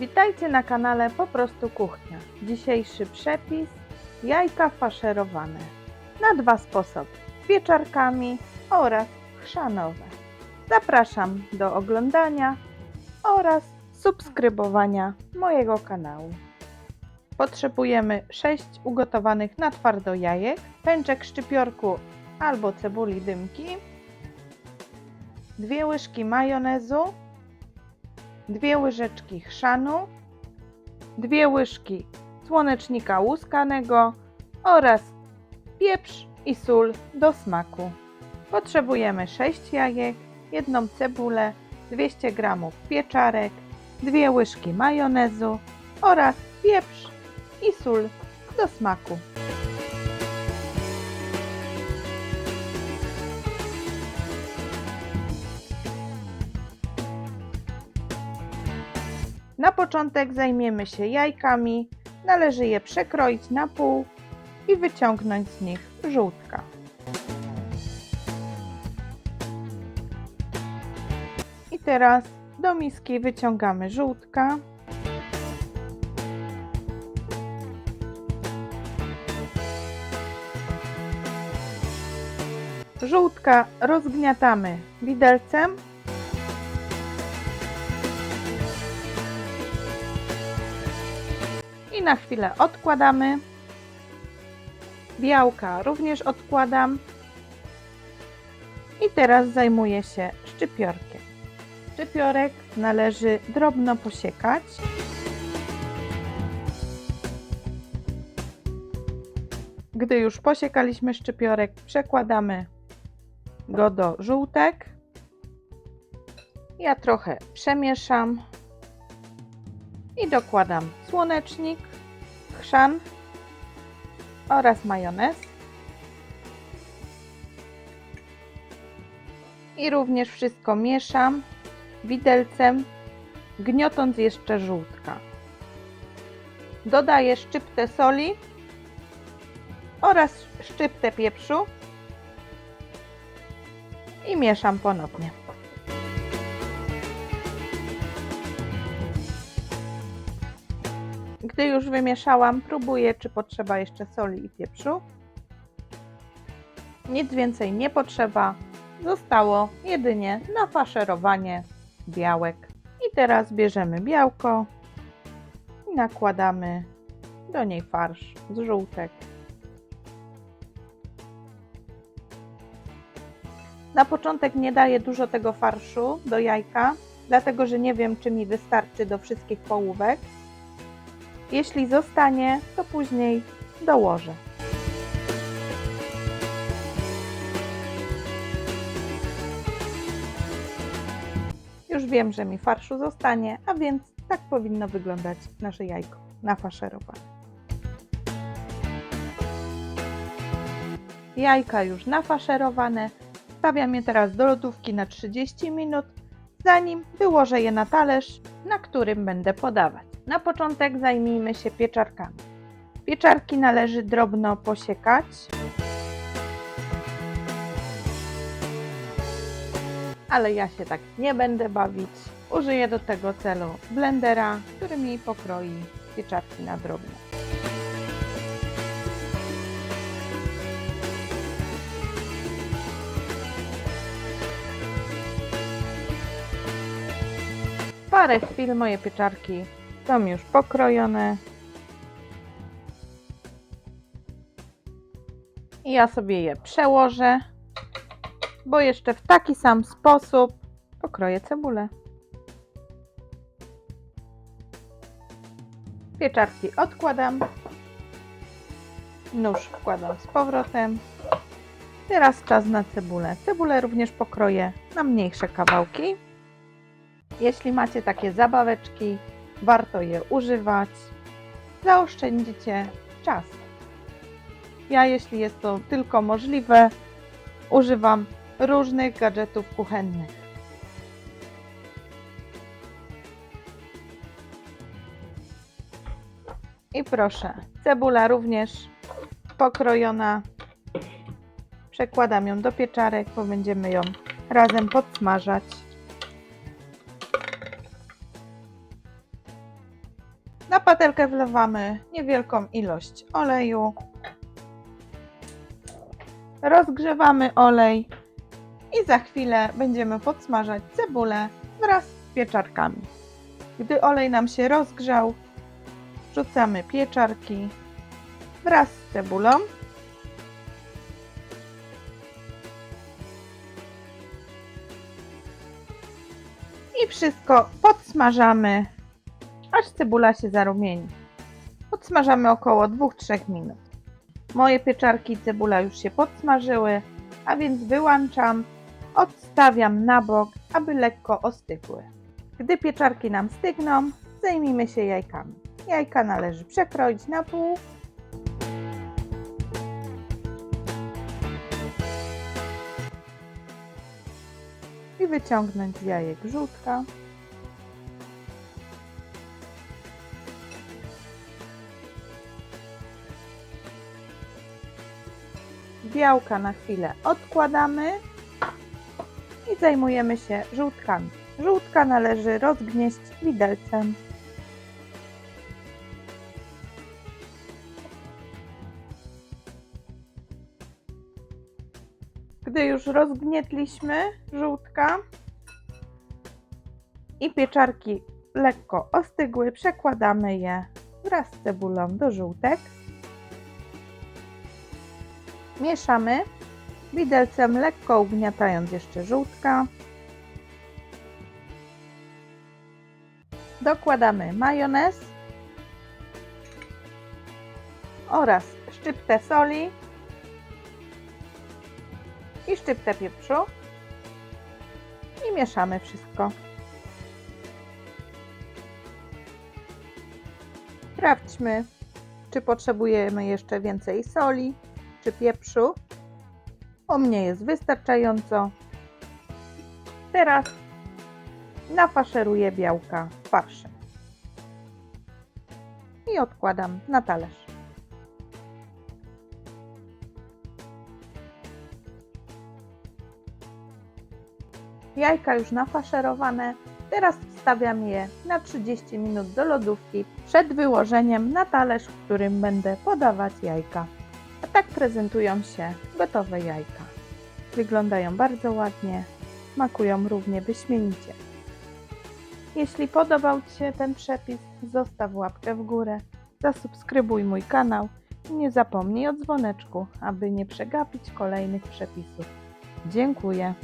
Witajcie na kanale Po prostu Kuchnia. Dzisiejszy przepis jajka faszerowane na dwa sposoby: pieczarkami oraz chrzanowe. Zapraszam do oglądania oraz subskrybowania mojego kanału. Potrzebujemy 6 ugotowanych na twardo jajek, pęczek szczypiorku albo cebuli dymki, dwie łyżki majonezu, dwie łyżeczki chrzanu, dwie łyżki słonecznika łuskanego oraz pieprz i sól do smaku. Potrzebujemy 6 jajek, jedną cebulę, 200 g pieczarek, dwie łyżki majonezu oraz pieprz i sól do smaku. Na początek zajmiemy się jajkami. Należy je przekroić na pół i wyciągnąć z nich żółtka. I teraz do miski wyciągamy żółtka. Żółtka rozgniatamy widelcem i na chwilę odkładamy. Białka również odkładam. I teraz zajmuję się szczypiorkiem. Szczypiorek należy drobno posiekać. Gdy już posiekaliśmy szczypiorek, przekładamy go do żółtek. Ja trochę przemieszam i dokładam słonecznik, chrzan oraz majonez. I również wszystko mieszam widelcem, gniotąc jeszcze żółtka. Dodaję szczyptę soli oraz szczyptę pieprzu i mieszam ponownie. Gdy już wymieszałam, próbuję, czy potrzeba jeszcze soli i pieprzu. Nic więcej nie potrzeba. Zostało jedynie nafaszerowanie białek. I teraz bierzemy białko i nakładamy do niej farsz z żółtek. Na początek nie daję dużo tego farszu do jajka, dlatego że nie wiem, czy mi wystarczy do wszystkich połówek. Jeśli zostanie, to później dołożę. Już wiem, że mi farszu zostanie, a więc tak powinno wyglądać nasze jajko nafaszerowane. Jajka już nafaszerowane. Stawiam je teraz do lodówki na 30 minut, zanim wyłożę je na talerz, na którym będę podawać. Na początek zajmijmy się pieczarkami. Pieczarki należy drobno posiekać. Ale ja się tak nie będę bawić. Użyję do tego celu blendera, który mi pokroi pieczarki na drobno. Parę chwil moje pieczarki są już pokrojone. I ja sobie je przełożę, bo jeszcze w taki sam sposób pokroję cebulę. Pieczarki odkładam. Nóż wkładam z powrotem. Teraz czas na cebulę. Cebulę również pokroję na mniejsze kawałki. Jeśli macie takie zabaweczki, warto je używać. Zaoszczędzicie czas. Ja, jeśli jest to tylko możliwe, używam różnych gadżetów kuchennych. I proszę, cebula również pokrojona. Przekładam ją do pieczarek, bo będziemy ją razem podsmażać. Na patelkę wlewamy niewielką ilość oleju. Rozgrzewamy olej i za chwilę będziemy podsmażać cebulę wraz z pieczarkami. Gdy olej nam się rozgrzał, wrzucamy pieczarki wraz z cebulą. I wszystko podsmażamy, aż cebula się zarumieni. Podsmażamy około 2-3 minut. Moje pieczarki i cebula już się podsmażyły, a więc wyłączam, odstawiam na bok, aby lekko ostygły. Gdy pieczarki nam stygną, zajmijmy się jajkami. Jajka należy przekroić na pół. I wyciągnąć z jajek żółtka. Białka na chwilę odkładamy i zajmujemy się żółtkami. Żółtka należy rozgnieść widelcem. Gdy już rozgnietliśmy żółtka i pieczarki lekko ostygły, przekładamy je wraz z cebulą do żółtek. Mieszamy widelcem, lekko ugniatając jeszcze żółtka. Dokładamy majonez oraz szczyptę soli i szczyptę pieprzu i mieszamy wszystko. Sprawdźmy, czy potrzebujemy jeszcze więcej soli czy pieprzu. U mnie jest wystarczająco. Teraz nafaszeruję białka farszem i odkładam na talerz. Jajka już nafaszerowane. Teraz wstawiam je na 30 minut do lodówki przed wyłożeniem na talerz, w którym będę podawać jajka. Tak prezentują się gotowe jajka. Wyglądają bardzo ładnie, smakują równie wyśmienicie. Jeśli podobał Ci się ten przepis, zostaw łapkę w górę, zasubskrybuj mój kanał i nie zapomnij o dzwoneczku, aby nie przegapić kolejnych przepisów. Dziękuję.